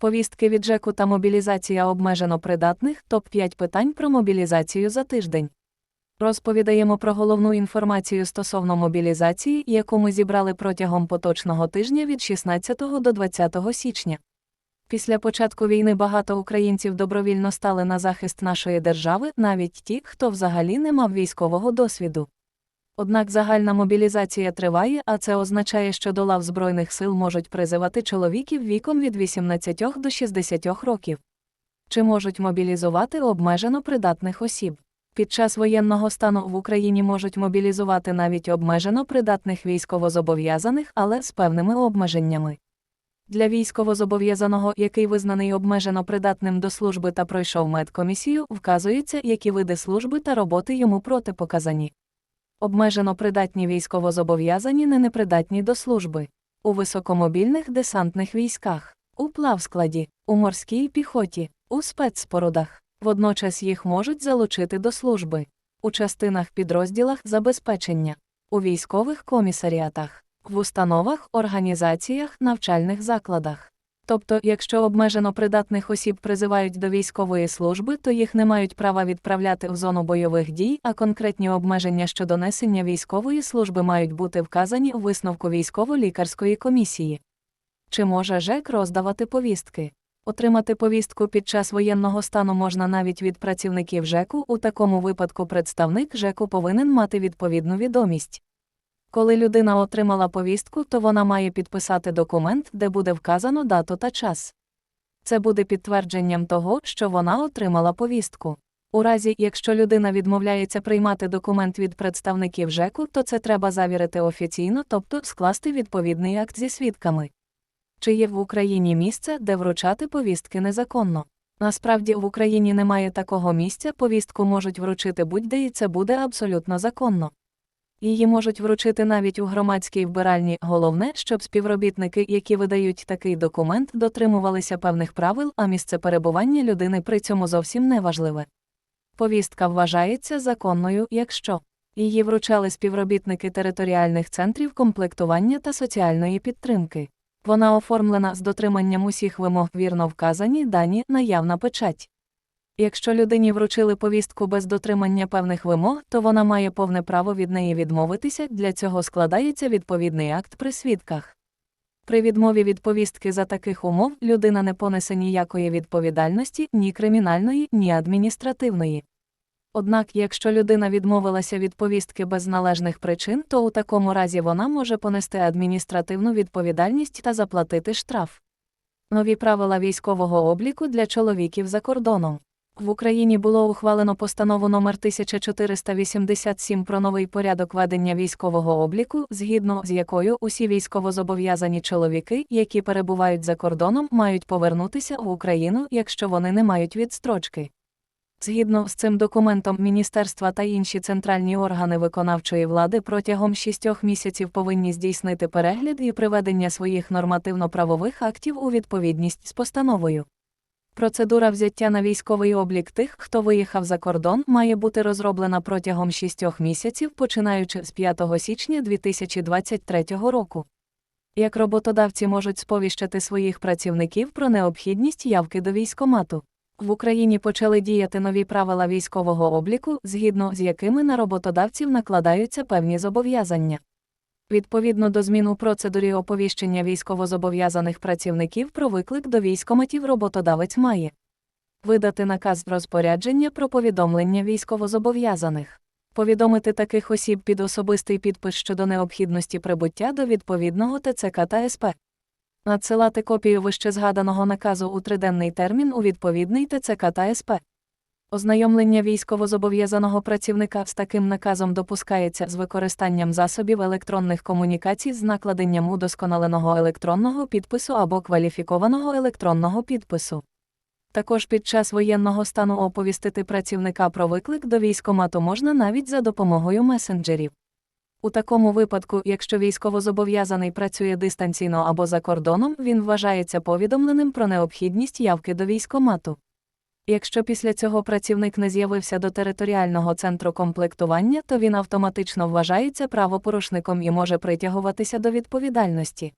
Повістки від ЖЕКу та мобілізація обмежено придатних топ-5 питань про мобілізацію за тиждень. Розповідаємо про головну інформацію стосовно мобілізації, яку ми зібрали протягом поточного тижня від 16 до 20 січня. Після початку війни багато українців добровільно стали на захист нашої держави, навіть ті, хто взагалі не мав військового досвіду. Однак загальна мобілізація триває, а це означає, що до лав Збройних сил можуть призивати чоловіків віком від 18 до 60 років. Чи можуть мобілізувати обмежено придатних осіб? Під час воєнного стану в Україні можуть мобілізувати навіть обмежено придатних військовозобов'язаних, але з певними обмеженнями. Для військовозобов'язаного, який визнаний обмежено придатним до служби та пройшов медкомісію, вказується, які види служби та роботи йому протипоказані. Обмежено придатні військовозобов'язані не непридатні до служби. У високомобільних десантних військах, у плавскладі, у морській піхоті, у спецспорудах. Водночас їх можуть залучити до служби, у частинах підрозділах забезпечення, у військових комісаріатах, в установах, організаціях, навчальних закладах. Тобто, якщо обмежено придатних осіб призивають до військової служби, то їх не мають права відправляти в зону бойових дій, а конкретні обмеження щодо несення військової служби мають бути вказані у висновку військово-лікарської комісії. Чи може ЖЕК роздавати повістки? Отримати повістку під час воєнного стану можна навіть від працівників ЖЕКу, у такому випадку представник ЖЕКу повинен мати відповідну відомість. Коли людина отримала повістку, то вона має підписати документ, де буде вказано дату та час. Це буде підтвердженням того, що вона отримала повістку. У разі, якщо людина відмовляється приймати документ від представників ЖЕКу, то це треба завірити офіційно, тобто скласти відповідний акт зі свідками. Чи є в Україні місце, де вручати повістки незаконно? Насправді в Україні немає такого місця, повістку можуть вручити будь-де і це буде абсолютно законно. Її можуть вручити навіть у громадській вбиральні. Головне, щоб співробітники, які видають такий документ, дотримувалися певних правил, а місце перебування людини при цьому зовсім не важливе. Повістка вважається законною, якщо її вручали співробітники територіальних центрів комплектування та соціальної підтримки. Вона оформлена з дотриманням усіх вимог вірно вказані дані, наявна печать. Якщо людині вручили повістку без дотримання певних вимог, то вона має повне право від неї відмовитися, для цього складається відповідний акт при свідках. При відмові від повістки за таких умов людина не понесе ніякої відповідальності, ні кримінальної, ні адміністративної. Однак, якщо людина відмовилася від повістки без належних причин, то у такому разі вона може понести адміністративну відповідальність та заплатити штраф. Нові правила військового обліку для чоловіків за кордоном. В Україні було ухвалено постанову номер 1487 про новий порядок ведення військового обліку, згідно з якою усі військовозобов'язані чоловіки, які перебувають за кордоном, мають повернутися в Україну, якщо вони не мають відстрочки. Згідно з цим документом, міністерства та інші центральні органи виконавчої влади протягом шістьох місяців повинні здійснити перегляд і приведення своїх нормативно-правових актів у відповідність з постановою. Процедура взяття на військовий облік тих, хто виїхав за кордон, має бути розроблена протягом шістьох місяців, починаючи з 5 січня 2023 року. Як роботодавці можуть сповіщати своїх працівників про необхідність явки до військомату. В Україні почали діяти нові правила військового обліку, згідно з якими на роботодавців накладаються певні зобов'язання. Відповідно до змін у процедурі оповіщення військовозобов'язаних працівників про виклик до військоматів роботодавець має видати наказ розпорядження про повідомлення військовозобов'язаних, повідомити таких осіб під особистий підпис щодо необхідності прибуття до відповідного ТЦК та СП. Надсилати копію вищезгаданого наказу у триденний термін у відповідний ТЦК та СП. Ознайомлення військовозобов'язаного працівника з таким наказом допускається з використанням засобів електронних комунікацій з накладенням удосконаленого електронного підпису або кваліфікованого електронного підпису. Також під час воєнного стану оповістити працівника про виклик до військомату можна навіть за допомогою месенджерів. У такому випадку, якщо військовозобов'язаний працює дистанційно або за кордоном, він вважається повідомленим про необхідність явки до військомату. Якщо після цього працівник не з'явився до територіального центру комплектування, то він автоматично вважається правопорушником і може притягуватися до відповідальності.